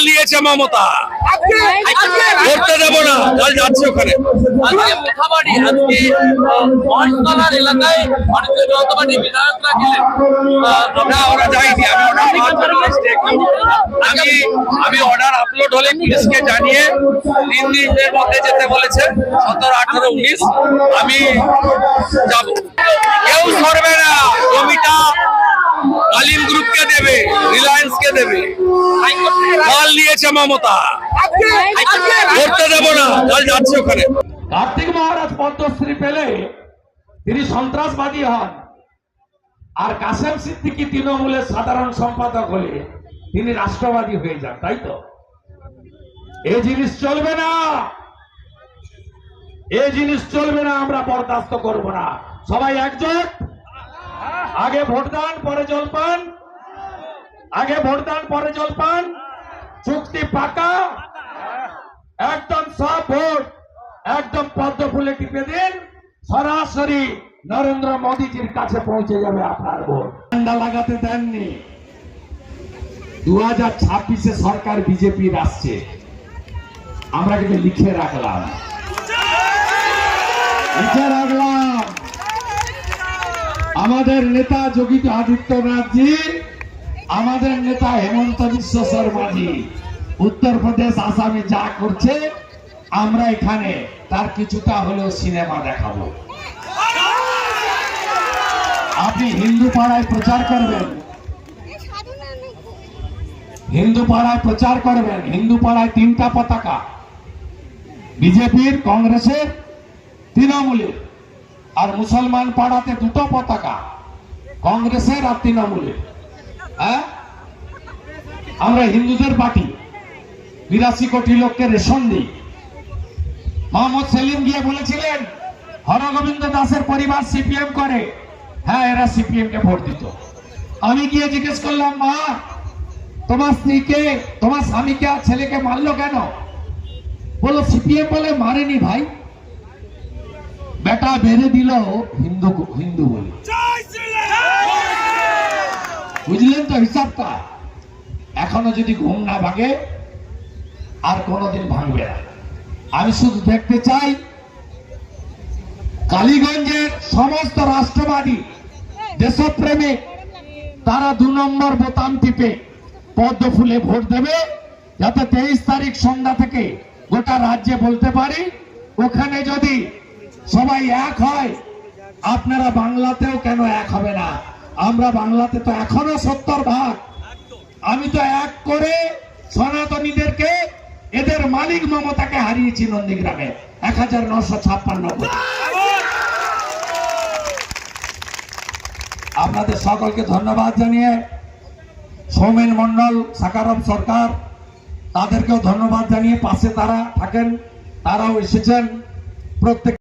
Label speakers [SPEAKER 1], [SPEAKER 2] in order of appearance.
[SPEAKER 1] নিয়েছে মমতা। করতে দেবো না কাল যাচ্ছি ওখানে। না ওরা যায়নি আমি আমি আমি অর্ডার আপলোড হলে পুলিশকে জানিয়ে তিন দিনের মধ্যে যেতে বলেছে সতেরো আঠারো উনিশ আমি যাব। কেউ সরবে না জমিটা মাল মমতা করতে দেবো না কাল যাচ্ছি ওখানে।
[SPEAKER 2] কার্তিক মহারাজ পদ্মশ্রী পেলে তিনি সন্ত্রাসবাদী হন। আর কাসেম সিদ্দিকি তৃণমূলের সাধারণ সম্পাদক হলে তিনি রাষ্ট্রবাদী হয়ে যান, তাই তো? এই জিনিস চলবে না। এই জিনিস চলবে না, আমরা বরদাস্ত করব না। সবাই একজোট? আগে ভোটদান, পরে জলপান? আগে ভোটদান, পরে জলপান? চুক্তি পাকা একদম সব ভোট, একদম পদ্ম ফুলে টিপে দিন। সরাসরি নরেন্দ্র মোদীজির কাছে পৌঁছে যাবে আপনার ভোট। ঠান্ডা লাগাতে দেননি। দু হাজার ছাব্বিশে সরকার বিজেপির আসছে। আমরা কিন্তু লিখে রাখলাম। লিখে রাখলাম। আমাদের নেতা যোগী আদিত্যনাথজি আমাদের নেতা হেমন্ত বিশ্ব শর্মাজি উত্তরপ্রদেশ আসামে যা করছে, আমরা এখানে তার কিছুটা হলেও সিনেমা দেখাবো। আপনি হিন্দু পাড়ায় প্রচার করবেন। হিন্দু পাড়ায় প্রচার করবেন। হিন্দু পাড়ায় তিনটা পতাকা। বিজেপির, কংগ্রেসের, তৃণমূলের। আর মুসলমান পাড়াতে দুটো পতাকা। কংগ্রেসের আর তৃণমূলের। হ্যাঁ? আমরা হিন্দুদের পার্টি। বিরাশি কোটি লোককে রেশন দিই। মোহাম্মদ সেলিম গিয়ে বলেছিলেন, হরগোবিন্দ দাসের পরিবার সিপিএম করে। হ্যাঁ এরা সিপিএম কে ভোট দিত। আমি গিয়ে জিজ্ঞেস করলাম, মা, তোমার স্ত্রীকে, তোমার স্বামীকে আর ছেলেকে মারলো কেন? বলো, সিপিএম বলে মারেনি ভাই। বেটা বেড়ে দিল হিন্দু হিন্দু বলে বুঝলেন তো হিসাবটা এখনও যদি ঘুম না ভাঙে, আর কোনোদিন ভাঙবে না। আমি শুধু দেখতে চাই, কালীগঞ্জের সমস্ত রাষ্ট্রবাদী দেশপ্রেমিক তারা দু নম্বর বোতাম টিপে পদ্ম ফুলে ভোট দেবে, যাতে তেইশ তারিখ সন্ধ্যা থেকে গোটা রাজ্যে বলতে পারি, ওখানে যদি সবাই এক হয়, আপনারা বাংলাতেও কেন এক হবে না? আমরা বাংলাতে তো এখনও সত্তর ভাগ। আমি তো এক করে সনাতনীদেরকে, এদের মালিক মমতাকে হারিয়েছি নন্দীগ্রামে। এক হাজার নশো ছাপ্পান্ন আপনাদের সকলকে ধন্যবাদ জানিয়ে সৌমেন মন্ডল সাকারম সরকার, তাদেরকেও ধন্যবাদ জানিয়ে পাশে তারা থাকেন, তারাও এসেছেন। প্রত্যেক